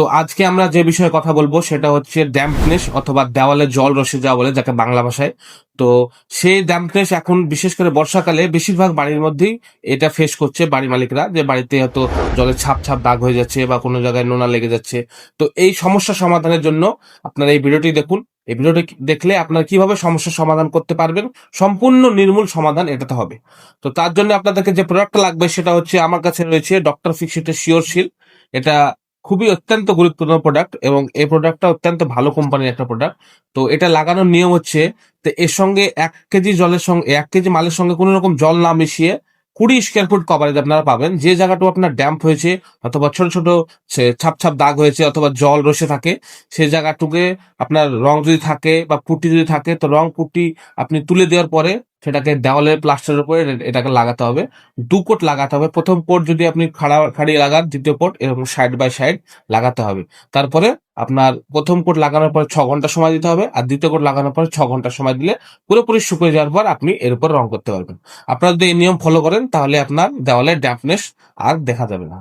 তো আজকে আমরা যে বিষয়ে কথা বলব সেটা হচ্ছে ড্যাম্পনেস অথবা দেওয়ালে জল রসে যাওয়া বলে যাকে বাংলা ভাষায়। তো সেই ড্যাম্পনেস এখন বিশেষ করে বর্ষাকালে বেশিরভাগ বাড়ির মধ্যেই এটা ফেস করছে বাড়ি মালিকরা যে বাড়িতে হয়তো জলের ছাপ ছাপ দাগ হয়ে যাচ্ছে বা কোনো জায়গায় নোনা লেগে যাচ্ছে। তো এই সমস্যা সমাধানের জন্য আপনারা এই ভিডিওটি দেখুন। এই ভিডিওটি দেখলে আপনারা কীভাবে সমস্যার সমাধান করতে পারবেন, সম্পূর্ণ নির্মূল সমাধান এটাতে হবে। তো তার জন্য আপনাদেরকে যে প্রোডাক্টটা লাগবে সেটা হচ্ছে আমার কাছে রয়েছে ডক্টর ফিক্সিটের শিওর শিল এটা খুবই অত্যন্ত গুরুত্বপূর্ণ প্রোডাক্ট এবং এই প্রোডাক্টটা অত্যন্ত ভালো কোম্পানির একটা প্রোডাক্ট তো এটা লাগানোর নিয়ম হচ্ছে তো এর সঙ্গে এক কেজি জলের সঙ্গে, এক কেজি মালের সঙ্গে কোনো রকম জল না মিশিয়ে কুড়ি স্কোয়ার ফুট কভারেজ আপনারা পাবেন। যে জায়গাটু আপনার ড্যাম্প হয়েছে অথবা ছোট ছোট ছাপ ছাপ দাগ হয়েছে অথবা জল রসে থাকে সেই জায়গাটুকে আপনার রং যদি থাকে বা পুটি যদি থাকে, তো রং পুটি আপনি তুলে দেওয়ার পরে সেটাকে দেওয়ালের প্লাস্টারের উপরে এটাকে লাগাতে হবে। দু কোট লাগাতে হবে। প্রথম কোট যদি আপনি খাড়া, খাড়িয়ে লাগান, দ্বিতীয় কোট এরকম সাইড বাই সাইড লাগাতে হবে। তারপরে আপনার প্রথম কোট লাগানোর পর ছ ঘণ্টা সময় দিতে হবে আর দ্বিতীয় কোট লাগানোর পর ছ ঘণ্টা সময় দিলে পুরোপুরি শুকিয়ে যাওয়ার পর আপনি এর উপর রং করতে পারবেন। আপনারা যদি এই নিয়ম ফলো করেন তাহলে আপনার দেওয়ালে ড্যাম্পনেস আর দেখা যাবে না।